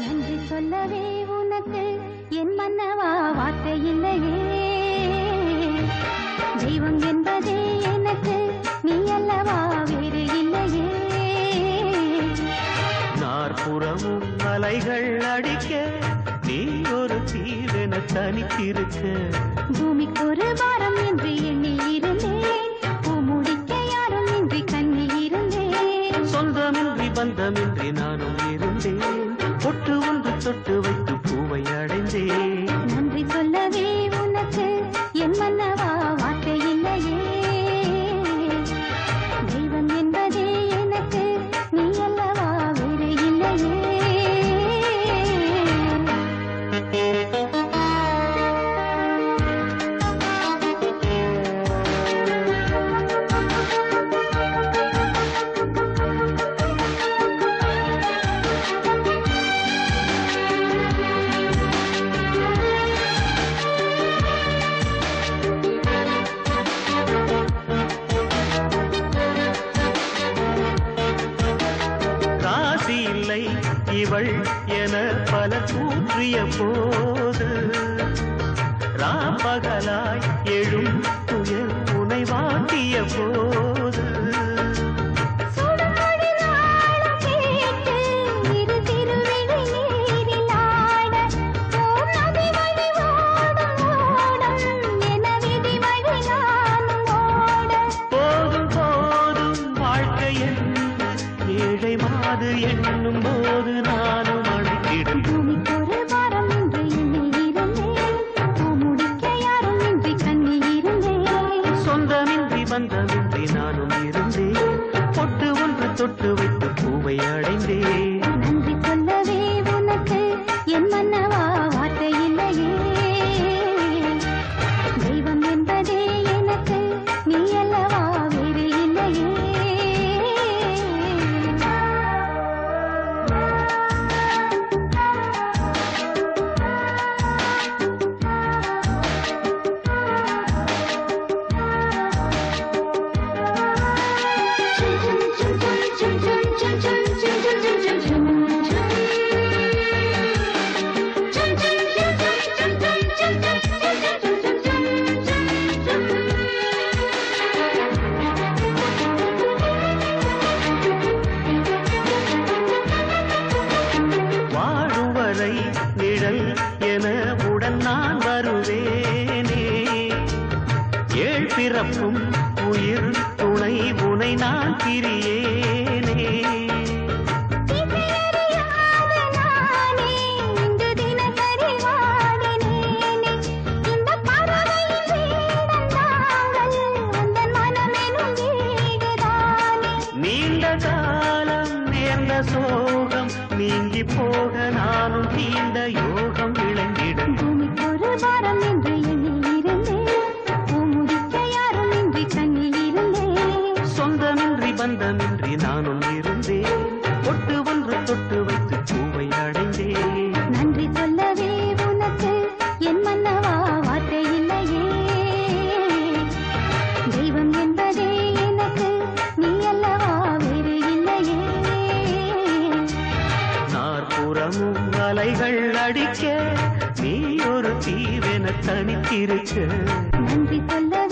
நன்றி சொல்லவே உனக்கு என் மன்னவா வார்த்தை இல்லையே. தெய்வம் என்பதே எனக்கு நீ அல்லவா வேறு இல்லையே. நாற்புறமும் அலைகள் அடிக்க நீ ஒரு தீவென தனித்திருக்க. பூமிக்கு ஒரு வாரம் என்று எண்ணி இருந்தேன் முடிக்க யாரும் இன்றி கண்ணி இருந்தேன். சொந்தமின்றி பந்தமின்றி நானும் இருந்தேன். ஒன்று ராசி இல்லை. இவள் என பல கூற்றிய போது ராம்பகலாய் எழு யாரும் இன்றி கண்ணி இருந்தேன். சொந்தமின்றி பந்தமின்றி நானும் இருந்தேன். பொட்டு ஒன்று தொட்டு வைத்து பூவை அடைந்தேன். நீங்கள் என உடன் நான் வருவேனே. ஏழ் பிறப்பும் உயிர் துணை உனை நான் பிரியேனே. சோ நீங்கி போக நானும் தீண்ட யோகம் விளங்கிடும் ஒரு வாரம் என்று சொந்தமின்றி பந்தமின்றி நானும் இருந்தேன் பொட்டு ஒன்று தொட்டு அலைகள் அடிக்க நீ ஒரு தீவென தனித்திருக்க. நன்றி சொல்ல